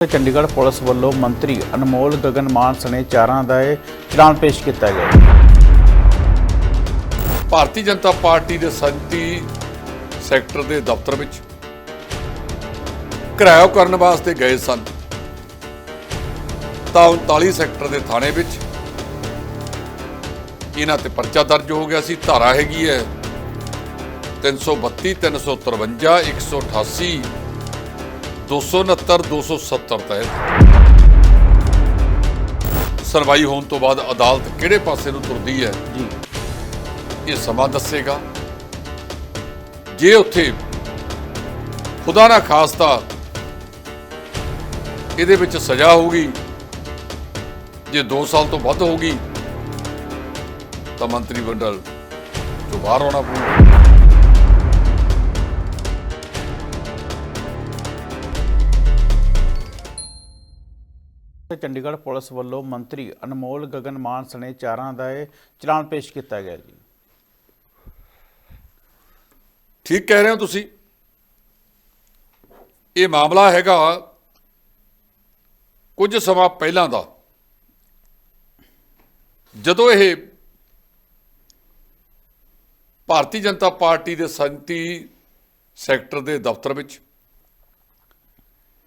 Chandigarh police ਵੱਲੋਂ ਮੰਤਰੀ ਅਨਮੋਲ ਗਗਨ ਮਾਨ ਸਣੇ ਚਾਰਾਂ ਦਾ ਇਹ ਚਲਾਨ ਪੇਸ਼ ਕੀਤਾ ਗਿਆ ਭਾਰਤੀ ਜਨਤਾ ਪਾਰਟੀ ਦੇ ਸੰਤੀ ਸੈਕਟਰ ਦੇ ਦਫ਼ਤਰ ਵਿੱਚ ਕਿਰਾਇਆ ਕਰਨ ਵਾਸਤੇ ਗਏ ਸਨ। ਤਾਂ 39 ਸੈਕਟਰ ਦੇ ਥਾਣੇ ਵਿੱਚ ਇਹਨਾਂ ਤੇ ਪਰਚਾ ਦਰਜ ਹੋ ਗਿਆ ਸੀ। ਧਾਰਾ ਹੈਗੀ ਹੈ 332 353 188 269 270 ਤਹਿਤ ਸੁਣਵਾਈ ਹੋਣ ਤੋਂ ਬਾਅਦ ਅਦਾਲਤ ਕਿਹੜੇ ਪਾਸੇ ਨੂੰ ਤੁਰਦੀ ਹੈ? ਜੀ। ਇਹ ਸਮਾਂ ਦੱਸੇਗਾ। ਜੇ ਉੱਥੇ ਖੁਦਾ ਨਾ ਖਾਸਤਾ ਇਹਦੇ ਵਿੱਚ ਸਜ਼ਾ ਹੋਊਗੀ ਜੇ 2 ਸਾਲ ਤੋਂ ਵੱਧ ਹੋਊਗੀ ਤਾਂ ਮੰਤਰੀ ਮੰਡਲ ਤੋਂ ਬਾਹਰ ਆਉਣਾ ਪਊਗਾ। ਚੰਡੀਗੜ੍ਹ ਪੁਲਿਸ ਵੱਲੋਂ ਮੰਤਰੀ ਅਨਮੋਲ ਗਗਨ ਮਾਨ ਸਣੇ ਚਾਰਾਂ ਦਾ ਇਹ ਚਲਾਨ ਪੇਸ਼ ਕੀਤਾ ਗਿਆ ਜੀ। ਠੀਕ ਕਹਿ ਰਹੇ ਹੋ ਤੁਸੀਂ। ਇਹ ਮਾਮਲਾ ਹੈਗਾ ਕੁਝ ਸਮਾਂ ਪਹਿਲਾਂ ਦਾ। ਜਦੋਂ ਇਹ ਭਾਰਤੀ ਜਨਤਾ ਪਾਰਟੀ ਦੇ ਸੰਤੀ ਸੈਕਟਰ ਦੇ ਦਫ਼ਤਰ ਵਿੱਚ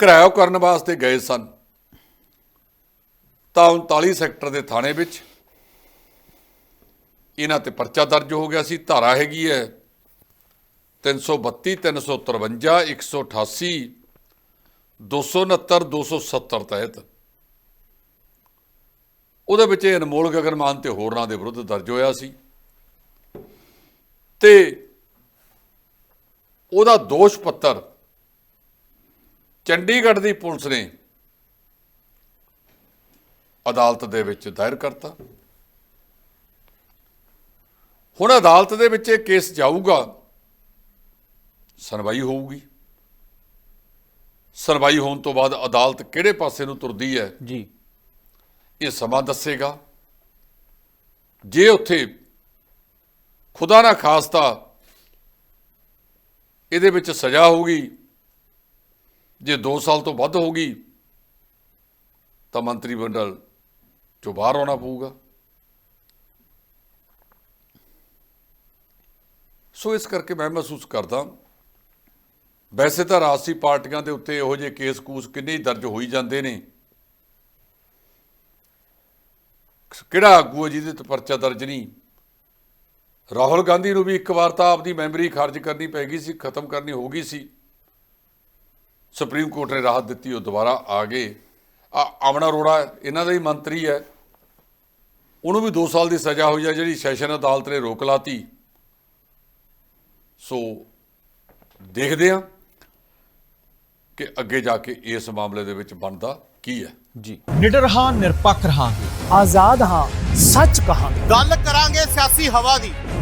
ਘਰਾਓ ਕਰਨ ਵਾਸਤੇ ਗਏ ਸਨ ਤਾਂ 39 ਸੈਕਟਰ ਦੇ ਥਾਣੇ ਵਿੱਚ ਇਹਨਾਂ ਤੇ ਪਰਚਾ ਦਰਜ ਹੋ ਗਿਆ ਸੀ। ਧਾਰਾ ਹੈਗੀ ਹੈ 332 353 188 269 270 ਤਹਿਤ। ਉਹਦੇ ਵਿੱਚ ਇਹ ਅਨਮੋਲ ਗਗਨਮਾਨ ਤੇ ਹੋਰਨਾਂ ਦੇ ਵਿਰੁੱਧ ਦਰਜ ਹੋਇਆ ਸੀ। ਤੇ ਉਹਦਾ ਦੋਸ਼ ਪੱਤਰ ਚੰਡੀਗੜ੍ਹ ਦੀ ਪੁਲਿਸ ਨੇ ਅਦਾਲਤ ਦੇ ਵਿੱਚ ਦਾਇਰ ਕਰਤਾ। ਹੁਣ ਅਦਾਲਤ ਦੇ ਵਿੱਚ ਇਹ ਕੇਸ ਜਾਊਗਾ ਸੁਣਵਾਈ ਹੋਊਗੀ। ਸੁਣਵਾਈ ਹੋਣ ਤੋਂ ਬਾਅਦ ਅਦਾਲਤ ਕਿਹੜੇ ਪਾਸੇ ਨੂੰ ਤੁਰਦੀ ਹੈ ਜੀ। ਇਹ ਸਮਾਂ ਦੱਸੇਗਾ। ਜੇ ਉੱਥੇ ਖੁਦਾ ਨਾ ਖਾਸਤਾ ਇਹਦੇ ਵਿੱਚ ਸਜ਼ਾ ਹੋਊਗੀ ਜੇ 2 ਸਾਲ ਤੋਂ ਵੱਧ ਹੋਊਗੀ ਤਾਂ ਮੰਤਰੀ ਮੰਡਲ ਚੋਂ ਬਾਹਰ ਆਉਣਾ ਪਊਗਾ। ਸੋ ਇਸ ਕਰਕੇ ਮੈਂ ਮਹਿਸੂਸ ਕਰਦਾ ਵੈਸੇ ਤਾਂ ਰਾਜਸੀ ਪਾਰਟੀਆਂ ਦੇ ਉੱਤੇ ਇਹੋ ਜਿਹੇ ਕੇਸ ਕੂਸ ਕਿੰਨੇ ਹੀ ਦਰਜ ਹੋਈ ਜਾਂਦੇ ਨੇ। ਕਿਹੜਾ ਆਗੂ ਹੈ ਜਿਹਦੇ ਤੇ ਪਰਚਾ ਦਰਜ ਨਹੀਂ? ਰਾਹੁਲ ਗਾਂਧੀ ਨੂੰ ਵੀ ਇੱਕ ਵਾਰ ਤਾਂ ਆਪਦੀ ਮੈਮਰੀ ਖਾਰਜ ਕਰਨੀ ਪੈ ਗਈ ਸੀ, ਖਤਮ ਕਰਨੀ ਹੋ ਗਈ ਸੀ। ਸੁਪਰੀਮ ਕੋਰਟ ਨੇ ਰਾਹਤ ਦਿੱਤੀ, ਉਹ ਦੁਬਾਰਾ ਆ ਗਏ। ਆ ਆਮਣਾ ਅਰੋੜਾ, ਇਹਨਾਂ ਦਾ ਹੀ ਮੰਤਰੀ ਹੈ। ਉਹਨੂੰ ਵੀ 2 ਸਾਲ ਦੀ ਸਜ਼ਾ ਹੋਈ ਹੈ ਜਿਹੜੀ ਸੈਸ਼ਨ ਅਦਾਲਤ ਨੇ ਰੋਕ ਲਾਤੀ। ਸੋ ਦੇਖਦੇ ਹਾਂ ਕਿ ਅੱਗੇ ਜਾ ਕੇ ਇਸ ਮਾਮਲੇ ਦੇ ਵਿੱਚ ਬਣਦਾ ਕੀ ਹੈ। ਜੀ। ਨਿਡਰ ਹਾਂ ਨਿਰਪੱਖ ਰਹਾਂਗੇ। ਆਜ਼ਾਦ ਹਾਂ ਸੱਚ ਕਹਾਂਗੇ। ਗੱਲ ਕਰਾਂਗੇ ਸਿਆਸੀ ਹਵਾ ਦੀ।